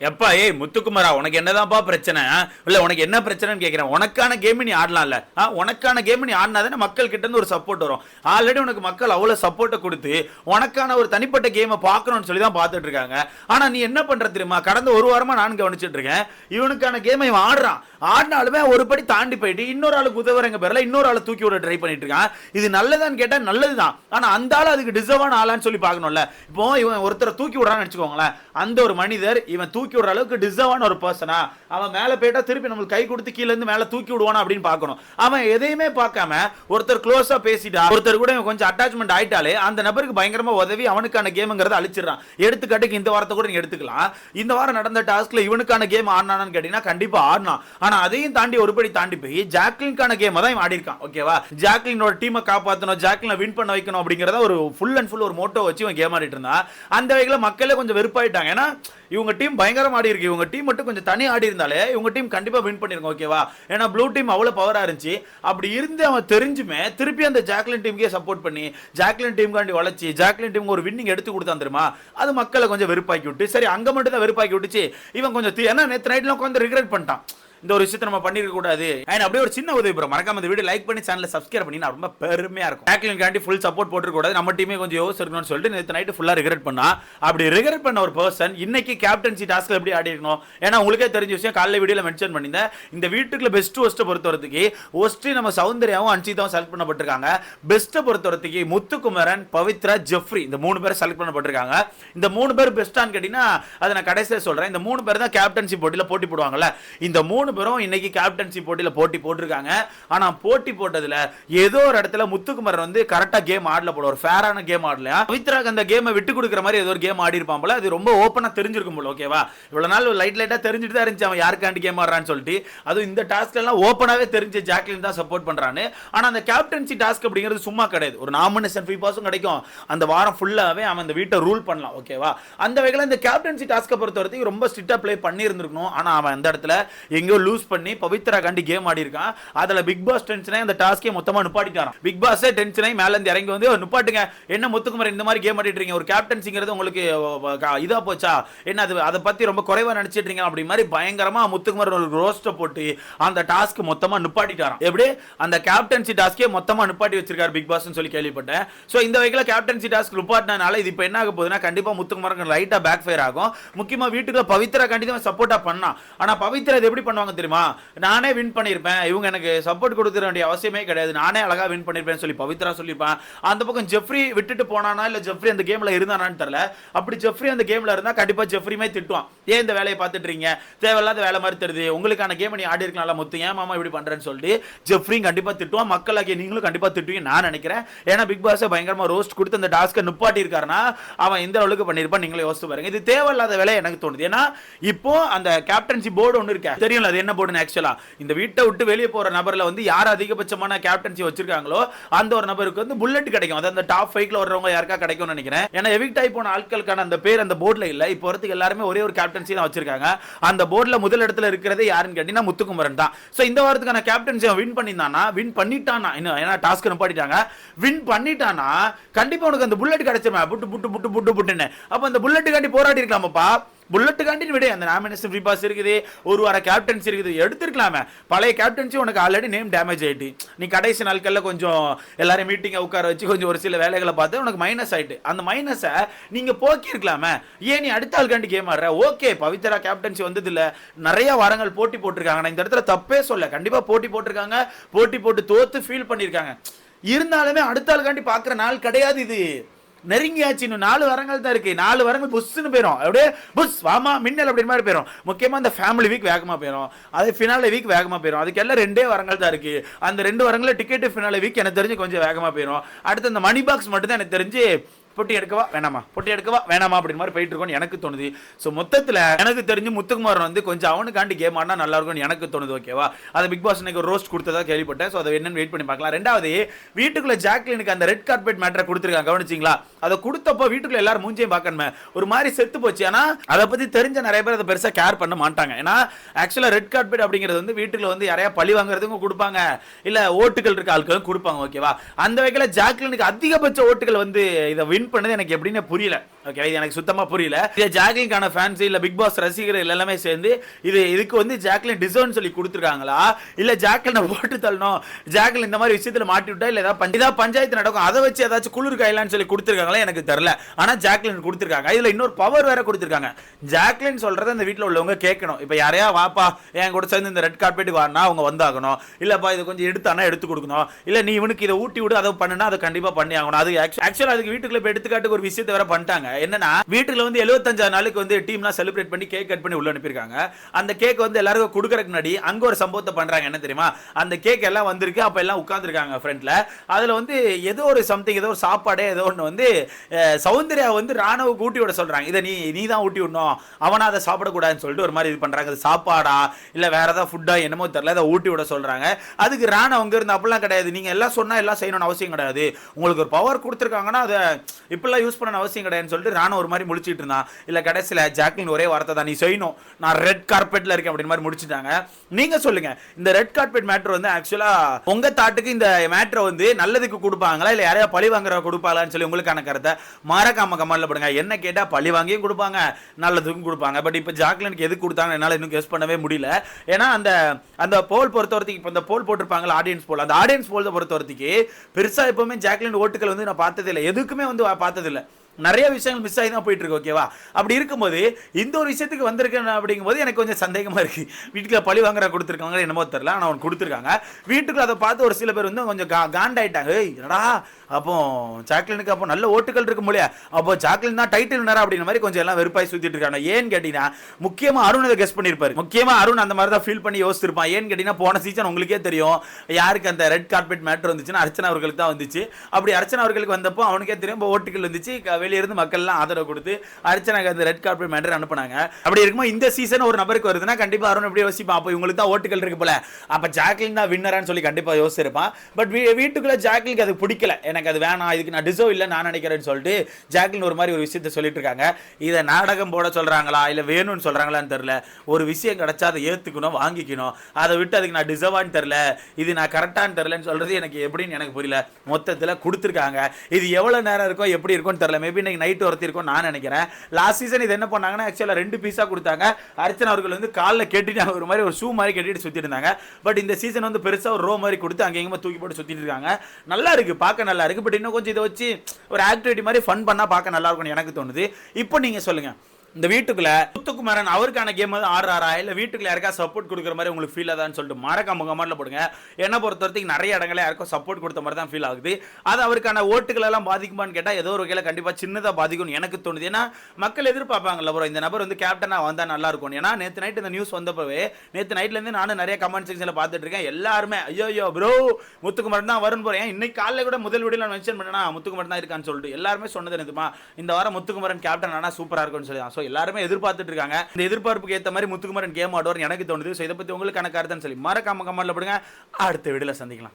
எப்பா ஏய் முத்துக்குமாரா உனக்கு என்னதான்ப்பா பிரச்சனை? இல்லை உனக்கு என்ன பிரச்சனைன்னு கேட்குறேன் உனக்கான கேம் நீ ஆடலாம்ல. ஆ, உனக்கான கேம் நீ ஆடினா தானே மக்கள் கிட்ட இருந்து ஒரு சப்போர்ட் வரும். ஆல்ரெடி உனக்கு மக்கள் அவ்வளோ சப்போர்ட்டை கொடுத்து உனக்கான ஒரு தனிப்பட்ட கேமை பார்க்கணும்னு சொல்லி தான் பார்த்துட்டு இருக்காங்க. ஆனால் நீ என்ன பண்ணுற தெரியுமா? கடந்த ஒரு வாரமாக நான் கவனிச்சிட்டு இருக்கேன். இவனுக்கான கேமை இவன் ஆடுறான். ஆடினாலுமே ஒரு படி தாண்டி போயிட்டு இன்னொரு ஆளுக்கு உதவுறங்க பேரில் இன்னொரு ஆளை தூக்கி விட ட்ரை பண்ணிட்டு இருக்கான். இது நல்லதான்னு கேட்டால் நல்லது தான் ஆனால் அந்த ஆள் அதுக்கு டிசர்வான ஆளான்னு சொல்லி பார்க்கணும்ல. இப்போ இவன் ஒருத்தரை தூக்கி விடுறான்னு வச்சுக்கோங்களேன். அந்த ஒரு மனிதர் இவன் தூக்கி தூக்கி விடுற அளவுக்கு டிசர்வான ஒரு பர்சனா அவன் மேலே போயிட்டா திருப்பி நம்மளுக்கு கை கொடுத்து கீழ இருந்து மேல தூக்கி விடுவானா அப்படின்னு பார்க்கணும். அவன் எதையுமே பார்க்காம ஒருத்தர் க்ளோஸா பேசிட்டா ஒருத்தர் கூட கொஞ்சம் அட்டாச்மெண்ட் ஆயிட்டாலே அந்த நபருக்கு பயங்கரமா உதவி அவனுக்கான கேம்ங்கிறத அழிச்சிடறான். எடுத்துக்காட்டுக்கு இந்த வாரத்தை கூட நீங்க எடுத்துக்கலாம். இந்த வாரம் நடந்த டாஸ்க்ல இவனுக்கான கேம் ஆடினானு கேட்டீங்கன்னா கண்டிப்பா ஆடினான். ஆனா அதையும் தாண்டி ஒருபடி தாண்டி போய் ஜாக்லின்கான கேம் தான் இவன் ஆடிருக்கான் ஓகேவா ஜாக்லினோட டீமை காப்பாற்றணும் ஜாக்லினை வின் பண்ண வைக்கணும் அப்படிங்கிறத ஒரு ஃபுல் அண்ட் ஃபுல் ஒரு மோட்டோ வச்சு இவன் கேம் ஆடிட்டு இருந்தான். அந்த வகையில் மக்களே கொஞ்சம் வெறுப்பாயிட்டாங்க. ஏன்னா இவங்க டீம் பயங்கரம் ஆடி இருக்கு. இவங்க டீம் மட்டும் கொஞ்சம் தனி ஆடி இருந்தாலே இவங்க டீம் கண்டிப்பா வின் பண்ணிருக்கோம் ஓகேவா ஏன்னா ப்ளூ டீம் அவ்வளவு பவரா இருந்துச்சு. அப்படி இருந்து அவன் தெரிஞ்சுமே திருப்பி அந்த ஜாக்லின் டீமுக்கே சப்போர்ட் பண்ணி ஜாக்லின் டீம் காண்டி ஜாக்லின் டீமுக்கு ஒரு வின்னிங் எடுத்து கொடுத்தான் தெரியுமா? அது மக்களை கொஞ்சம் வெறுப்பாக்கி விட்டு சரி அங்க மட்டும் தான் வெறுப்பாக்கி விட்டுச்சு. இவன் கொஞ்சம் ஏன்னா நேற்று நைட்லாம் கொஞ்சம் ரிக்ரெட் பண்ணிட்டான். இந்த ஒரு விஷயத்தை நம்ம பண்ணிருக்க கூடாது. அண்ட் அப்படியே ஒரு சின்ன உதவி ப்ரோ மறக்காம இந்த வீடியோ லைக் பண்ணி சேனலை சப்ஸ்கிரைப் பண்ணி நான் ரொம்ப பெருமையா இருக்கும். ஜாக்லின் காண்டி ஃபுல் சப்போர்ட் போட்டுருக்க கூடாது. நம்ம டீமே கொஞ்சம் யோசிச்சிருக்கணும்னு சொல்லிட்டு நேற்று நைட்டு ஃபுல்லாக ரிகரெட் பண்ணா அப்படி ரிகரெட் பண்ண ஒரு பர்சன் இன்னைக்கு கேப்டன்சி டாஸ்க்ல எப்படி ஆடி இருக்கணும்? ஏன்னா உங்களுக்கே தெரிஞ்ச விஷயம் காலைல வீடியோவில் மென்ஷன் பண்ணியிருந்தேன். இந்த வீட்டுக்குள்ள பெஸ்ட் ஒஸ்ட்டை பொறுத்த ஒஸ்ட்டு நம்ம சௌந்தர்யாவும் அன்சிதாவும் செலக்ட் பண்ணப்பட்டிருக்காங்க. பெஸ்ட்டை பொறுத்தவரத்துக்கு முத்துக்குமரன் பவித்ரா ஜெஃப்ரி இந்த மூணு பேர் செலக்ட் பண்ணப்பட்டிருக்காங்க. இந்த மூணு பேர் பெஸ்ட்டான்னு கேட்டிங்கன்னா அதை நான் கடைசியாக சொல்கிறேன் இந்த மூணு பேர் தான் கேப்டன்சி போட்டியில் போட்டி போடுவாங்கல்ல. இந்த மூணு பேரும் இன்னைக்கு கேப்டன்சி போட்டியில போட்டி போட்டிருக்காங்க. ஆனா போட்டி போட்டதுல ஏதோ ஒரு இடத்துல முத்துக்குமரன் வந்து கரெக்டா கேம் ஆடல போல. ஒரு ஃபேரான கேம் ஆடல பவித்ராக்கு அந்த கேமை விட்டு கொடுக்குற மாதிரி ஏதோ ஒரு கேம் ஆடி இருப்பான் போல. அது ரொம்ப ஓப்பனாக தெரிஞ்சிருக்கும் போல ஓகேவா இவ்வளவு நாள் லைட் லைட்டா தெரிஞ்சுட்டு தான் இருந்துச்சு. அவன் யாருக்காண்டி கேம் ஆடுறான்னு சொல்லிட்டு. அதுவும் இந்த டாஸ்க்லாம் எல்லாம் தெரிஞ்சு தெரிஞ்ச ஜாக்லின் தான் சப்போர்ட் பண்ணுறான்னு ஆனா அந்த கேப்டன்சி டாஸ்க் அப்படிங்கிறது சும்மா கிடையாது. ஒரு நாமினேஷன் ஃப்ரீ பாஸும் கிடைக்கும். அந்த வாரம் ஃபுல்லாவே அவன் அந்த வீட்டை ரூல் பண்ணலாம் ஓகேவா அந்த வகையில் இந்த கேப்டன்சி டாஸ்க்கை பொறுத்த வரைக்கும் ரொம்ப ஸ்ட்ரிக்டாக ப்ளே பண்ணி இருந்திருக்கணும் அவன் அந்த இடத்துல எங்கேயோ லூஸ் பண்ணி பவித்ரா காண்டி கேம் ஆடி இருக்கான் அதுல பிக் பாஸ் டென்ஷனே அந்த டாஸ்க்கே மொத்தமா நிப்பாட்டிட்டாராம். பிக் பாஸே டென்ஷனே மேல இருந்து இறங்கி வந்து நிப்பாட்டுங்க. என்ன முத்துக்குமரன் இந்த மாதிரி கேம் ஆடிட்டு இருக்கீங்க? ஒரு கேப்டன்சிங்கிறது உங்களுக்கு அஹ், இதா போச்சா? என்ன அது அதை பத்தி ரொம்ப குறைவா நினைச்சிட்டு இருக்கீங்க? அப்படி மாதிரி பயங்கரமா முத்துக்குமரன் ஒரு ரோஸ்ட்டை போட்டு அந்த டாஸ்க் மொத்தமா நிப்பாட்டிட்டாராம். எப்படி? அந்த கேப்டன்சி டாஸ்க்கே மொத்தமா நிப்பாட்டி வச்சிருக்காரு பிக் பாஸ்னு சொல்லி கேள்விப்பட்டேன். சோ இந்த வகையில கேப்டன்சி டாஸ்க் நிப்பாட்டினால இது இப்போ என்ன ஆக போகுதுன்னா கண்டிப்பா முத்துக்குமரன் லைட்டா பேக் ஃபயர் ஆகும். முக்கியமா வீட்டுக்குள்ள பவித்ரா கண்டிப்பா சப்போர்ட்டா பண்ணான். ஆனா பவித்ரா இது எப்படி பண்ணுவாங்க தெரியுமா? நானே வின் பண்ணிருப்பேன். இவங்க எனக்கு சப்போர்ட் கொடுத்துட வேண்டிய அவசியமே கிடையாது. நானே அழகா வின் பண்ணியிருப்பேன்னு சொல்லி பவித்ரா சொல்லியிருப்பேன். அந்த பக்கம் ஜெஃப்ரி விட்டுட்டு போனானா இல்லை ஜெஃப்ரி அந்த கேம்ல இருந்தானான்னு தெரியல. அப்படி ஜெஃப்ரி அந்த கேம்ல இருந்தா கண்டிப்பா ஜெஃப்ரியுமே திட்டுவான். ஏன் இந்த வேலையை பார்த்துட்டு இருக்கீங்க தேவையில்லாத வேலை மாதிரி தெரியுது. உங்களுக்கான கேம் நீ ஆடி இருக்கலாம்ல மொத்தம் ஏன் மாமா இப்படி பண்ணுறேன்னு சொல்லிட்டு ஜெஃப்ரியும் கண்டிப்பாக திட்டுவான். மக்களாகிய நீங்களும் கண்டிப்பாக திட்டுவீங்க நான் நினைக்கிறேன். ஏன்னா பிக் பாஸை பயங்கரமாக ரோஸ்ட் கொடுத்து அந்த டாஸ்க்கை நிப்பாட்டி இருக்காருன்னா அவன் எந்த அளவுக்கு பண்ணியிருப்பான். நீங்களே யோசித்து பாருங்க. இது தேவையில்லாத வேலை எனக்கு தோணுது. ஏன்னா இப்போ அந்த கேப்டன்சி போர்டு ஒன்று இருக்கா. தெரியல அது என்ன போர்டுன்னு ஆக்சுவலா இந்த வீட்டை விட்டு வெளியே போற நபர்ல வந்து யார் அதிகபட்சமான கேப்டன்சி வச்சிருக்காங்களோ அந்த ஒரு நபருக்கு வந்து புல்லட் கிடைக்கும். அதாவது அந்த டாப் ஃபைவ்ல வர்றவங்க யாருக்கா கிடைக்கும்னு நினைக்கிறேன். ஏன்னா எவிக்ட் ஆகி போன ஆட்களுக்கான அந்த பேர் அந்த போர்டில் இல்லை. இப்போ வரத்துக்கு எல்லாருமே ஒரே ஒரு கேப்டன்சி தான் வச்சிருக்காங்க. அந்த போர்டில் முதல் இடத்துல இருக்கிறதே யாருன்னு கேட்டீங்கன்னா முத்துக்குமரன் தான். ஸோ இந்த வாரத்துக்கான கேப்டன்சி அவன் வின் பண்ணியிருந்தானா வின் பண்ணிட்டானா இன்னும் ஏன்னா டாஸ்க் நிப்பாட்டிட்டாங்க. வின் பண்ணிட்டானா கண்டிப்பாக உனக்கு அந்த புல்லட் கிடைச்சிருமே. புட்டு புட்டு புட்டு புட்டு புட்டுன்னு. அப்போ அந்த புல்லட்டுக்காண்டி போராடி இருக்கலாமப்பா? புல்லட்டுக்காண்டி விட. அந்த நாமினேஷன் ஃப்ரீ பாஸ் இருக்குது. ஒரு வார கேப்டன்சி இருக்குது. எடுத்துருக்கலாமே. பழைய கேப்டன்சி உனக்கு ஆல்ரெடி நேம் டேமேஜ் ஆகிட்டு நீ கடைசி நாட்களில் கொஞ்சம் எல்லாரும் மீட்டிங்கை உட்கார வச்சு கொஞ்சம் ஒரு சில வேலைகளை பார்த்து உனக்கு மைனஸ் ஆகிட்டு அந்த மைனஸை நீங்கள் போக்கியிருக்கலாமே. ஏன் நீ அடுத்த ஆளுக்காண்டி கேம் ஆடுற? ஓகே பவித்ரா கேப்டன்சி வந்ததில்ல. நிறைய வாரங்கள் போட்டி போட்டிருக்காங்க. நான் இந்த இடத்துல தப்பே சொல்ல கண்டிப்பாக போட்டி போட்டிருக்காங்க. போட்டி போட்டு தோத்து ஃபீல் பண்ணியிருக்காங்க. இருந்தாலுமே அடுத்த ஆளுக்காண்டி பார்க்குற நாள் கிடையாது இது. நெருங்கியாச்சு இன்னும் நாலு வரங்கள் தான் இருக்கு. நாலு வரங்கள் புஷ்ஷுன்னு போயிடும் அப்படியே புஷ் வாமா மின்னல் அப்படின் மாதிரி போயிடும் முக்கியமாக அந்த ஃபேமிலி வீக் வேகமாக போயிடும் அது ஃபினால வீக் வேகமாக போயிடும் அதுக்கெல்லாம் ரெண்டே வரங்கள் தான் இருக்கு. அந்த ரெண்டு வரங்களில் டிக்கெட்டு ஃபினால வீக் எனக்கு தெரிஞ்சு கொஞ்சம் வேகமாக போயிடும் அடுத்து அந்த மணி பாக்ஸ் மட்டும் தான் எனக்கு தெரிஞ்சு பொட்டி எடுக்கவா? வேணாமா. பொட்டி எடுக்கவா? வேணாமா அப்படின்னு மாதிரி போயிட்டு இருக்கோம்னு எனக்கு தோணுது. ஸோ மொத்தத்தில் எனக்கு தெரிஞ்சு முத்துக்குமாரன் வந்து கொஞ்சம் அவனுக்காண்டி கேம் ஆடினா நல்லா இருக்கும்னு எனக்கு தோணுது ஓகேவா அது பிக் பாஸ் எனக்கு ரோஸ்ட் கொடுத்ததா கேள்விப்பட்டேன். ஸோ அதை என்னன்னு வெயிட் பண்ணி பார்க்கலாம். ரெண்டாவது வீட்டுக்குள்ள ஜாக்லினுக்கு அந்த ரெட் கார்பெட் மேட்டரை கொடுத்துருக்காங்க. கவனிச்சிங்களா? அதை கொடுத்தப்போ வீட்டுக்குள்ள எல்லாரும் மூஞ்சியும் பார்க்கணுமே. ஒரு மாதிரி செத்து போச்சு. ஏன்னா அதை பற்றி தெரிஞ்ச நிறைய பேர் அதை பெருசாக கேர் பண்ண மாட்டாங்க. ஏன்னா ஆக்சுவலாக ரெட் கார்பெட் அப்படிங்கிறது வந்து வீட்டுக்குள்ள வந்து யாரையா பழி வாங்குறதுக்கும் கொடுப்பாங்க. இல்லை ஓட்டுகள் இருக்க ஆட்களும் கொடுப்பாங்க ஓகேவா அந்த வகையில் ஜாக்லினுக்கு அதிகபட்ச ஓட்டுகள் வந்து இதை வின் பண்ணது எனக்கு எப்படின்னு புரியல. ஓகே இது எனக்கு சுத்தமாக புரியல. இது ஜாக்லின்கான ஃபேன்ஸ் இல்லை பிக் பாஸ் ரசிகர்கள் எல்லாமே சேர்ந்து இது இதுக்கு வந்து ஜாக்லின் டிசர்ன் சொல்லி கொடுத்துருக்காங்களா? இல்லை ஜாக்லினை ஓட்டு தள்ளணும்? ஜாக்லின் இந்த மாதிரி விஷயத்தில் மாட்டி விட்டா இல்லை ஏதாவது பஞ்ச- ஏதாவது பஞ்சாயத்து நடக்கும் அதை வச்சு ஏதாச்சும் குளிர் கையிலான்னு சொல்லி கொடுத்துருக்காங்களா? எனக்கு தெரில. ஆனால் ஜாக்லின் கொடுத்துருக்காங்க. இதில் இன்னொரு பவர் வேற கொடுத்துருக்காங்க. ஜாக்லின் சொல்கிறத இந்த வீட்டில் உள்ளவங்க கேட்கணும். இப்போ யாரையா வாப்பா என் கூட சேர்ந்து இந்த ரெட் கார்பெட்டுக்கு வானா அவங்க வந்தாகணும். இல்லைப்பா இது கொஞ்சம் எடுத்தானா எடுத்து கொடுக்கணும். இல்லை நீ இவனுக்கு இதை ஊட்டி விடு அதை பண்ணுனா அதை கண்டிப்பாக பண்ணி ஆகணும் அது ஆக்சுவலாக அதுக்கு வீட்டுக்குள்ளே இப்போ எடுத்துக்காட்டுக்கு ஒரு விஷயத்தை வேற பண்ணிட்டாங்க. என்னன்னா வீட்டுல வந்து 75 நாளுக்கு வந்து டீம்லாம் செலிப்ரேட் பண்ணி கேக் கட் பண்ணி உள்ள அனுப்பியிருக்காங்க. அந்த கேக் வந்து எல்லாருக்கும் கொடுக்கறதுக்கு முன்னாடி அங்க ஒரு சம்பவத்தை பண்றாங்க. என்ன தெரியுமா? அந்த கேக் எல்லாம் வந்திருக்கு. அப்ப எல்லாம் உட்கார்ந்துருக்காங்க ஃப்ரண்ட்ல அதுல வந்து ஏதோ ஒரு சம்திங் ஏதோ ஒரு சாப்பாடு ஏதோ ஒன்று வந்து சௌந்தர்யா வந்து ராணுவ ஊட்டி விட சொல்றாங்க. இதை நீ நீ தான் ஊட்டி விடணும். அவனா அதை சாப்பிடக்கூடாதுன்னு சொல்லிட்டு ஒரு மாதிரி இது பண்றாங்க. அது சாப்பாடா? இல்ல வேற ஏதாவது ஃபுட்டா என்னமோ தெரியல. அதை ஊட்டி விட சொல்றாங்க. அதுக்கு ராணா அங்க இருந்து அப்படிலாம் கிடையாது. நீங்க எல்லாம் சொன்னா எல்லாம் செய்யணும்னு அவசியம் கிடையாது. உங்களுக்கு ஒரு பவர் கொடுத்துருக்காங்கன்னா அதை இப்படிலாம் யூஸ் பண்ண அவசியம் கிடையாதுன்னு சொல்லிட்டு ராணா ஒரு மாதிரி முடிச்சுட்டு இருந்தான். இல்லை கடைசியில் ஜாக்லின் ஒரே வார்த்தை தான் நீ செய்யணும். நான் ரெட் கார்பெட்டில் இருக்கேன் அப்படின்னு மாதிரி முடிச்சிட்டாங்க. நீங்கள் சொல்லுங்கள் இந்த ரெட் கார்பெட் மேட்ரு வந்து ஆக்சுவலாக உங்கள் தாட்டுக்கு இந்த மேட்ரை வந்து நல்லதுக்கு கொடுப்பாங்களா? இல்லை யாரையா பழி வாங்குற கொடுப்பாங்களான்னு சொல்லி உங்களுக்கான கருத்தை மறக்காம கமெண்ட்ல போடுங்க. என்ன கேட்டால் பழி வாங்கியும் கொடுப்பாங்க நல்லதுக்கும் கொடுப்பாங்க. பட் இப்போ ஜாக்லினுக்கு எது கொடுத்தாங்க என்னால் இன்னும் கெஸ் பண்ணவே முடியல. ஏன்னா அந்த அந்த போல் பொறுத்த வரைக்கும் இப்போ இந்த போல் போட்டிருப்பாங்களா ஆடியன்ஸ் போல் அந்த ஆடியன்ஸ் போல் பொறுத்த பெருசாக பெருசா எப்பவுமே ஜாக்லின் ஓட்டுகள் வந்து நான் பார்த்ததில்லை எதுக்குமே வந்து பார்த்ததில்லை நிறைய விஷயங்கள் மிஸ் ஆகி தான் போயிட்டு இருக்கு ஓகேவா அப்படி இருக்கும்போது இந்த ஒரு விஷயத்துக்கு வந்திருக்கேன் அப்படிங்கும்போது எனக்கு கொஞ்சம் சந்தேகமா இருக்கு. வீட்டுக்குள்ள பழி வாங்குற கொடுத்துருக்காங்க என்னமோ தெரியல ஆனால் அவன் கொடுத்துருக்காங்க. வீட்டுக்குள்ள அதை பார்த்து ஒரு சில பேர் வந்து கொஞ்சம் கா காண்டாயிட்டாங்க. ஏய் என்னடா? அப்போ ஜாக்லினுக்கு அப்போ நல்ல ஓட்டுகள் இருக்கும் இல்லையா? அப்போ ஜாக்லின் தான் டைட்டில் நேரம் அப்படின்ற மாதிரி கொஞ்சம் எல்லாம் வெறுப்பாய் சுத்திட்டு இருக்காங்க. ஏன்னு கேட்டீங்கன்னா முக்கியமா அருண் இதை கெஸ்ட் பண்ணியிருப்பாரு. முக்கியமா அருண் அந்த மாதிரி தான் ஃபீல் பண்ணி யோசிச்சிருப்பான். ஏன்னு கேட்டீங்கன்னா போன சீசன் உங்களுக்கே தெரியும் யாருக்கு அந்த ரெட் கார்பெட் மேட்ரு வந்துச்சுன்னா அர்ச்சனா அவர்களுக்கு தான் வந்துச்சு. அப்படி அர்ச்சனா அவர்களுக்கு வந்தப்போ அவனுக்கே தெரியும் இப்போ ஓட்டுகள் வந்துச்சு. வெளியிருந்து இருந்து மக்கள்லாம் ஆதரவு கொடுத்து அர்ச்சனாக்கு அந்த ரெட் கார்பெட் மேட்ரு அனுப்புனாங்க. அப்படி இருக்கும்போது இந்த சீசன் ஒரு நபருக்கு வருதுன்னா கண்டிப்பா அருண் எப்படி யோசிப்பான்? அப்போ இவங்களுக்கு தான் ஓட்டுகள் இருக்கு போல. அப்ப ஜாக்லின் தான் வின்னரான்னு சொல்லி கண்டிப்பா யோசிச்சிருப்பான். பட் வீட்டுக்குள்ள ஜாக்லினுக்கு அது பிடிக்கல. எனக்கு அது வேணாம் இதுக்கு நான் டிசர்வ் இல்லை நான் நினைக்கிறேன்னு சொல்லிட்டு ஜாக்லின் ஒரு மாதிரி ஒரு விஷயத்த சொல்லிட்டு இருக்காங்க இதை நாடகம் போட சொல்கிறாங்களா இல்லை வேணும்னு சொல்கிறாங்களான்னு தெரில ஒரு விஷயம் கிடைச்சா அதை ஏற்றுக்கணும் வாங்கிக்கணும். அதை விட்டு அதுக்கு நான் டிசர்வான்னு தெரில இது நான் கரெக்டானு தெரிலன்னு சொல்றது எனக்கு எப்படின்னு எனக்கு புரியல. மொத்தத்தில் கொடுத்துருக்காங்க. இது எவ்வளோ நேரம் இருக்கோ எப்படி இருக்கும்னு தெரியல. மேபி இன்னைக்கு நைட் ஒருத்தி இருக்கும் நான் நினைக்கிறேன். லாஸ்ட் சீசன் இது என்ன பண்ணாங்கன்னா ஆக்சுவலாக ரெண்டு பீஸாக கொடுத்தாங்க. அர்ச்சனா அவர்கள் வந்து காலில் கேட்டுட்டு ஒரு மாதிரி ஒரு ஷூ மாதிரி கட்டிட்டு சுற்றிட்டு இருந்தாங்க. பட் இந்த சீசன் வந்து பெருசாக ஒரு ரோ மாதிரி கொடுத்து அங்கே எங்கேயுமே தூக்கி போட்டு சுற்றிட்டு இருக்காங்க. நல்லா இருக்கு பார்க்க நல்லா இருக்கு பட் இன்னும் கொஞ்சம் இதை வச்சு ஒரு ஆக்டிவிட்டி மாதிரி ஃபன் பண்ணா பார்க்க நல்லா இருக்கும்னு எனக்கு தோணுது. இப்போ நீங்க சொல்லுங்க. இந்த வீட்டுக்குள்ள முத்துக்குமாரன் அவருக்கான கேம் வந்து ஆடுறாரா? இல்ல வீட்டுக்குள்ள யாருக்கா சப்போர்ட் கொடுக்குற மாதிரி உங்களுக்கு ஃபீல் ஆதான்னு சொல்லிட்டு மறக்காம கமெண்ட்ல போடுங்க. என்ன பொறுத்த வரைக்கும் நிறைய இடங்களில் யாருக்கும் சப்போர்ட் கொடுத்த மாதிரி தான் ஃபீல் ஆகுது. அது அவருக்கான ஓட்டுகள் எல்லாம் பாதிக்குமான்னு கேட்டால் ஏதோ ஒரு வகையில் கண்டிப்பா சின்னதாக பாதிக்கும்னு எனக்கு தோணுது. ஏன்னா மக்கள் எதிர்பார்ப்பாங்கல்ல ப்ரோ இந்த நபர் வந்து கேப்டனாக வந்தால் நல்லா இருக்கும் ஏன்னா நேற்று நைட் இந்த நியூஸ் வந்தப்பவே நேற்று நைட்லேருந்து நானும் நிறைய கமெண்ட் செக்ஷனில் பார்த்துட்டு இருக்கேன். எல்லாருமே ஐயோ ஐயோ ப்ரோ முத்துக்குமாரன் தான் வரும்னு போகிறேன் இன்னைக்கு காலையில் கூட முதல் வீடியோ நான் மென்ஷன் பண்ணேன்னா முத்துக்குமாரன் தான் இருக்கான்னு சொல்லிட்டு எல்லாருமே சொன்னது என்னதுமா? இந்த வாரம் முத்துக்குமாரன் கேப்டன் ஆனால் சூப்பராக இருக்கும்னு சொல்லி ஸோ எல்லாருமே எதிர்பார்த்துட்டு இருக்காங்க இந்த எதிர்பார்ப்புக்கு ஏத்த மாதிரி முத்துக்குமரன் கேம் ஆடுவார் எனக்கு தோணுது. ஸோ இதை பத்தி உங்களுக்கு கணக்காருன்னு சொல்லி மறக்காம கமெண்ட்ல போடுங்க. அடுத்த வீடியோவில் சந்திக்கலாம்.